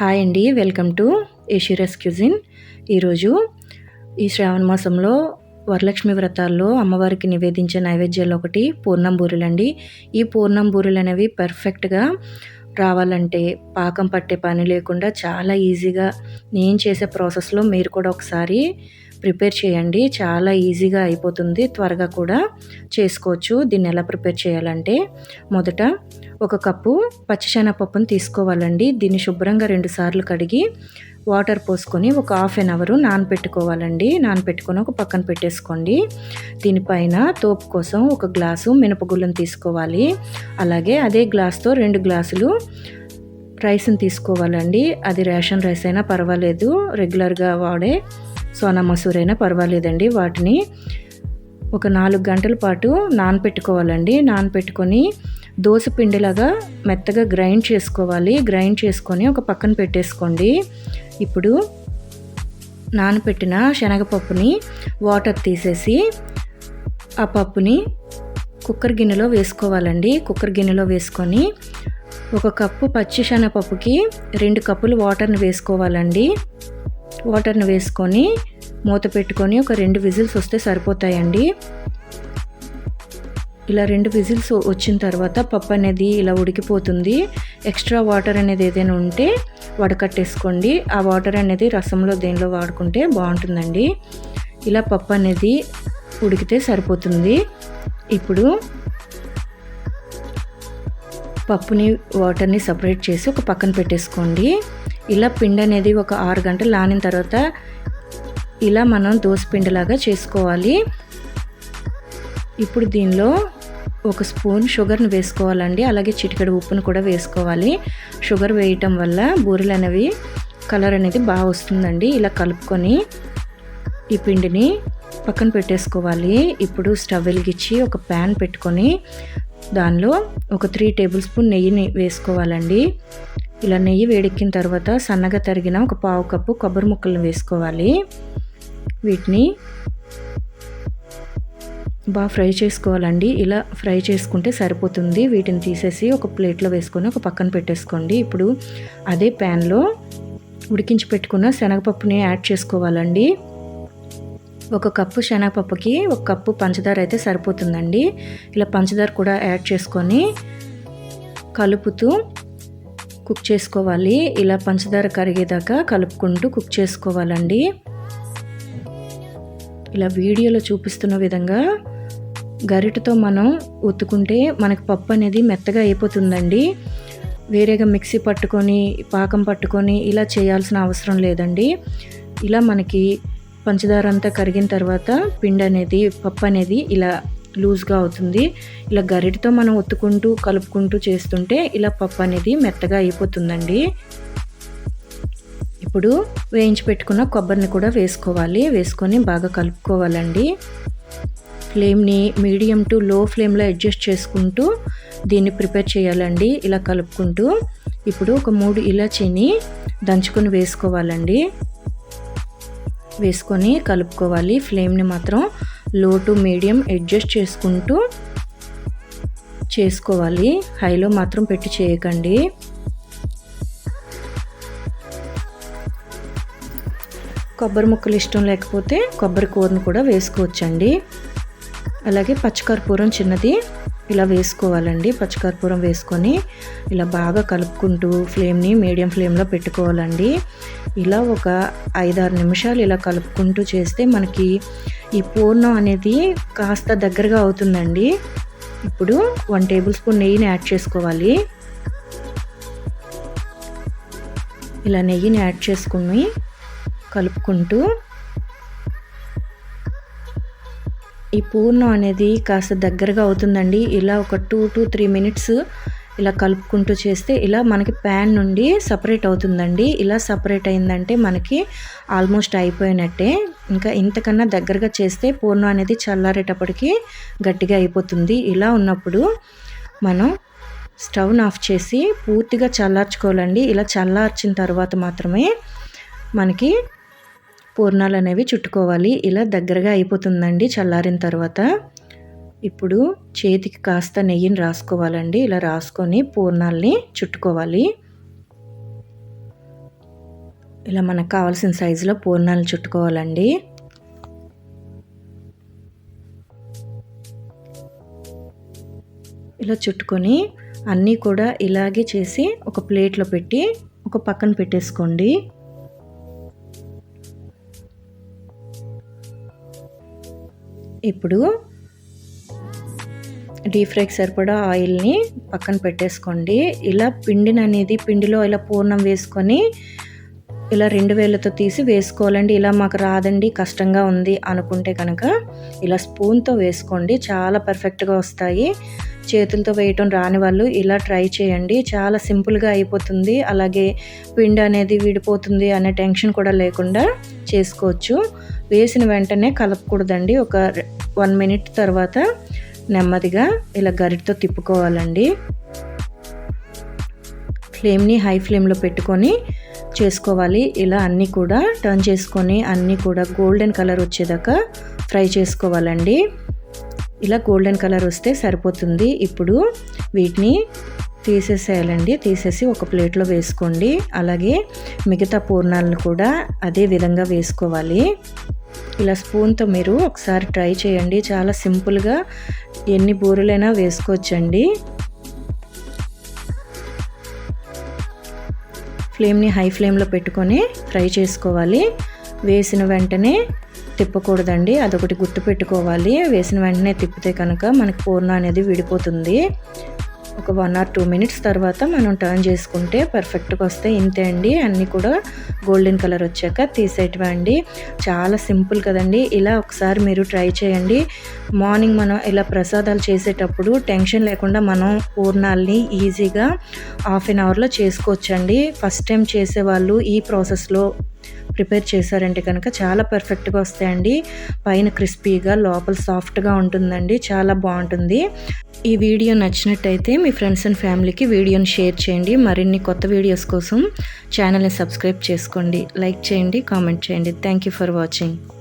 Hi అండి welcome to ఏషిరస్ cuisine. ఈరోజు ఈ శ్రావణ మాసంలో వరలక్ష్మి వ్రతాల్లో అమ్మవారికి నివేదించే నైవేద్యాలు ఒకటి పూర్ణం బూరెలు అండి. ఈ పూర్ణం బూరెలు అనేవి పర్ఫెక్ట్గా రావాలంటే పాకం పట్టే పని లేకుండా చాలా ఈజీగా నేను చేసే ప్రాసెస్లో మీరు కూడా ఒకసారి ప్రిపేర్ చేయండి. చాలా ఈజీగా అయిపోతుంది. త్వరగా కూడా చేసుకోవచ్చు. దీన్ని ఎలా ప్రిపేర్ చేయాలంటే మొదట ఒక కప్పు పచ్చిశనగపప్పును తీసుకోవాలండి. దీన్ని శుభ్రంగా రెండు సార్లు కడిగి వాటర్ పోసుకొని ఒక హాఫ్ అన్ అవర్ నానపెట్టుకోవాలండి. నానపెట్టుకొని ఒక పక్కన పెట్టేసుకోండి. దీనిపైన తోపు కోసం ఒక గ్లాసు మినపగుళ్ళను తీసుకోవాలి. అలాగే అదే గ్లాస్తో రెండు గ్లాసులు రైస్ని తీసుకోవాలండి. అది రేషన్ రైస్ అయినా పర్వాలేదు. రెగ్యులర్గా వాడే సోనా మసూర్ అయినా పర్వాలేదండి. వాటిని ఒక నాలుగు గంటల పాటు నానపెట్టుకోవాలండి. నానపెట్టుకొని దోశ పిండిలాగా మెత్తగా గ్రైండ్ చేసుకోవాలి. గ్రైండ్ చేసుకొని ఒక పక్కన పెట్టేసుకోండి. ఇప్పుడు నానపెట్టిన శనగపప్పుని వాటర్ తీసేసి ఆ పప్పుని కుక్కర్ గిన్నెలో వేసుకోవాలండి. కుక్కర్ గిన్నెలో వేసుకొని ఒక కప్పు పచ్చి శనగపప్పుకి రెండు కప్పులు వాటర్ని వేసుకోవాలండి. వాటర్ని వేసుకొని మూత పెట్టుకొని ఒక రెండు విజిల్స్ వస్తే సరిపోతాయండి. ఇలా రెండు విజిల్స్ వచ్చిన తర్వాత పప్పు అనేది ఇలా ఉడికిపోతుంది. ఎక్స్ట్రా వాటర్ అనేది ఏదైనా ఉంటే వడకట్టేసుకోండి. ఆ వాటర్ అనేది రసంలో దేనిలో వాడుకుంటే బాగుంటుందండి. ఇలా పప్పు అనేది ఉడికితే సరిపోతుంది. ఇప్పుడు పప్పుని వాటర్ని సపరేట్ చేసి ఒక పక్కన పెట్టేసుకోండి. ఇలా పిండి అనేది ఒక ఆరు గంటలు నానిన తర్వాత ఇలా మనం పిండిలాగా చేసుకోవాలి. ఇప్పుడు దీనిలో ఒక స్పూన్ షుగర్ని వేసుకోవాలండి. అలాగే చిటికెడు ఉప్పును కూడా వేసుకోవాలి. షుగర్ వేయటం వల్ల బూరెలు అనేవి కలర్ అనేది బాగా వస్తుందండి. ఇలా కలుపుకొని ఈ పిండిని పక్కన పెట్టేసుకోవాలి. ఇప్పుడు స్టవ్ వెలిగించి ఒక ప్యాన్ పెట్టుకొని దానిలో ఒక త్రీ టేబుల్ స్పూన్ నెయ్యిని వేసుకోవాలండి. ఇలా నెయ్యి వేడెక్కిన తర్వాత సన్నగా తరిగిన ఒక పావు కప్పు కొబ్బరి ముక్కలను వేసుకోవాలి. వీటిని బాగా ఫ్రై చేసుకోవాలండి. ఇలా ఫ్రై చేసుకుంటే సరిపోతుంది. వీటిని తీసేసి ఒక ప్లేట్లో వేసుకొని ఒక పక్కన పెట్టేసుకోండి. ఇప్పుడు అదే ప్యాన్లో ఉడికించి పెట్టుకున్న శనగపప్పుని యాడ్ చేసుకోవాలండి. ఒక కప్పు శనగపప్పుకి ఒక కప్పు పంచదార అయితే సరిపోతుందండి. ఇలా పంచదార కూడా యాడ్ చేసుకొని కలుపుతూ కుక్ చేసుకోవాలి. ఇలా పంచదార కరిగేదాకా కలుపుకుంటూ కుక్ చేసుకోవాలండి. ఇలా వీడియోలో చూపిస్తున్న విధంగా గరిటతో మనం ఒత్తుకుంటే మనకు పప్పు అనేది మెత్తగా అయిపోతుందండి. వేరేగా మిక్సీ పట్టుకొని పాకం పట్టుకొని ఇలా చేయాల్సిన అవసరం లేదండి. ఇలా మనకి పంచదార అంతా కరిగిన తర్వాత పిండి అనేది పప్పు అనేది ఇలా లూజ్గా అవుతుంది. ఇలా గరిటతో మనం ఒత్తుకుంటూ కలుపుకుంటూ చేస్తుంటే ఇలా పప్పు అనేది మెత్తగా అయిపోతుందండి. ఇప్పుడు వేయించి పెట్టుకున్న కొబ్బరిని కూడా వేసుకోవాలి. వేసుకొని బాగా కలుపుకోవాలండి. ఫ్లేమ్ని మీడియం టు లో ఫ్లేమ్లో అడ్జస్ట్ చేసుకుంటూ దీన్ని ప్రిపేర్ చేయాలండి. ఇలా కలుపుకుంటూ ఇప్పుడు ఒక మూడు ఇలాచీని దంచుకొని వేసుకోవాలండి. వేసుకొని కలుపుకోవాలి. ఫ్లేమ్ని మాత్రం లో టు మీడియం అడ్జస్ట్ చేసుకుంటూ చేసుకోవాలి. హైలో మాత్రం పెట్టి చేయకండి. కొబ్బరి ముక్కలు ఇష్టం లేకపోతే కొబ్బరి కూరను కూడా వేసుకోవచ్చండి. అలాగే పచ్చికర్పూరం చిన్నది ఇలా వేసుకోవాలండి పచ్చికర్పూరం వేసుకొని ఇలా బాగా కలుపుకుంటూ ఫ్లేమ్ని మీడియం ఫ్లేమ్లో పెట్టుకోవాలండి. ఇలా ఒక ఐదారు నిమిషాలు ఇలా కలుపుకుంటూ చేస్తే మనకి ఈ పూర్ణం అనేది కాస్త దగ్గరగా అవుతుందండి. ఇప్పుడు వన్ టేబుల్ స్పూన్ నెయ్యిని యాడ్ చేసుకోవాలి. ఇలా నెయ్యిని యాడ్ చేసుకుని కలుపుకుంటూ ఈ పూర్ణం అనేది కాస్త దగ్గరగా అవుతుందండి. ఇలా ఒక టూ టు త్రీ మినిట్స్ ఇలా కలుపుకుంటూ చేస్తే ఇలా మనకి ప్యాన్ నుండి సపరేట్ అవుతుందండి. ఇలా సపరేట్ అయిందంటే మనకి ఆల్మోస్ట్ అయిపోయినట్టే. ఇంకా ఇంతకన్నా దగ్గరగా చేస్తే పూర్ణం అనేది చల్లారేటప్పటికి గట్టిగా అయిపోతుంది. ఇలా ఉన్నప్పుడు మనం స్టవ్ ఆఫ్ చేసి పూర్తిగా చల్లార్చుకోవాలండి. ఇలా చల్లార్చిన తర్వాత మాత్రమే మనకి పూర్ణాలు అనేవి చుట్టుకోవాలి. ఇలా దగ్గరగా అయిపోతుందండి చల్లారిన తర్వాత. ఇప్పుడు చేతికి కాస్త నెయ్యిని రాసుకోవాలండి. ఇలా రాసుకొని పూర్ణాలని చుట్టుకోవాలి. ఇలా మనకు కావాల్సిన సైజులో పూర్ణాలు చుట్టుకోవాలండి. ఇలా చుట్టుకొని అన్నీ కూడా ఇలాగే చేసి ఒక ప్లేట్లో పెట్టి ఒక పక్కన పెట్టేసుకోండి. ఇప్పుడు డీప్ ఫ్రైకి సరిపడా ఆయిల్ని పక్కన పెట్టేసుకోండి. ఇలా పిండిని అనేది పిండిలో ఇలా పూర్ణం వేసుకొని ఇలా రెండు వేలతో తీసి వేసుకోవాలండి. ఇలా మాకు రాదండి కష్టంగా ఉంది అనుకుంటే కనుక ఇలా స్పూన్తో వేసుకోండి. చాలా పర్ఫెక్ట్గా వస్తాయి. చేతులతో వేయటం రాని వాళ్ళు ఇలా ట్రై చేయండి. చాలా సింపుల్గా అయిపోతుంది. అలాగే పిండి అనేది విడిపోతుంది అనే టెన్షన్ కూడా లేకుండా చేసుకోవచ్చు. వేసిన వెంటనే కలపకూడదండి. ఒక వన్ మినిట్ తర్వాత నెమ్మదిగా ఇలా గరిటతో తిప్పుకోవాలండి. ఫ్లేమ్ని హై ఫ్లేమ్లో పెట్టుకొని చేసుకోవాలి. ఇలా అన్నీ కూడా టర్న్ చేసుకొని అన్నీ కూడా గోల్డెన్ కలర్ వచ్చేదాకా ఫ్రై చేసుకోవాలండి. ఇలా గోల్డెన్ కలర్ వస్తే సరిపోతుంది. ఇప్పుడు వీటిని తీసేసేయాలండి. తీసేసి ఒక ప్లేట్లో వేసుకోండి. అలాగే మిగతా పూర్ణాలను కూడా అదే విధంగా వేసుకోవాలి. ఇలా స్పూన్తో మీరు ఒకసారి ట్రై చేయండి. చాలా సింపుల్గా ఎన్ని బూరెలైనా వేసుకోవచ్చండి. ఫ్లేమ్ని హై ఫ్లేమ్లో పెట్టుకొని ఫ్రై చేసుకోవాలి. వేసిన వెంటనే తిప్పకూడదండి. అదొకటి గుర్తు పెట్టుకోవాలి వేసిన వెంటనే తిప్పితే కనుక మనకి పూర్ణ అనేది విడిపోతుంది. ఒక వన్ ఆర్ టూ మినిట్స్ తర్వాత మనం టర్న్ చేసుకుంటే పర్ఫెక్ట్గా వస్తే ఇంతే అండి. అన్నీ కూడా గోల్డెన్ కలర్ వచ్చాక తీసేటివండి చాలా సింపుల్ కదండి. ఇలా ఒకసారి మీరు ట్రై చేయండి. మార్నింగ్ మనం ఇలా ప్రసాదాలు చేసేటప్పుడు టెన్షన్ లేకుండా మనం పూర్ణాలని ఈజీగా హాఫ్ అన్ అవర్లో చేసుకోవచ్చండి. ఫస్ట్ టైం చేసేవాళ్ళు ఈ ప్రాసెస్లో ప్రిపేర్ చేశారంటే కనుక చాలా పర్ఫెక్ట్గా వస్తాయండి. పైన క్రిస్పీగా లోపల సాఫ్ట్గా ఉంటుందండి. చాలా బాగుంటుంది. ఈ వీడియో నచ్చినట్టయితే మీ ఫ్రెండ్స్ అండ్ ఫ్యామిలీకి వీడియోని షేర్ చేయండి. మరిన్ని కొత్త వీడియోస్ కోసం ఛానల్ని సబ్స్క్రైబ్ చేసుకోండి. లైక్ చేయండి కామెంట్ చేయండి. Thank you for watching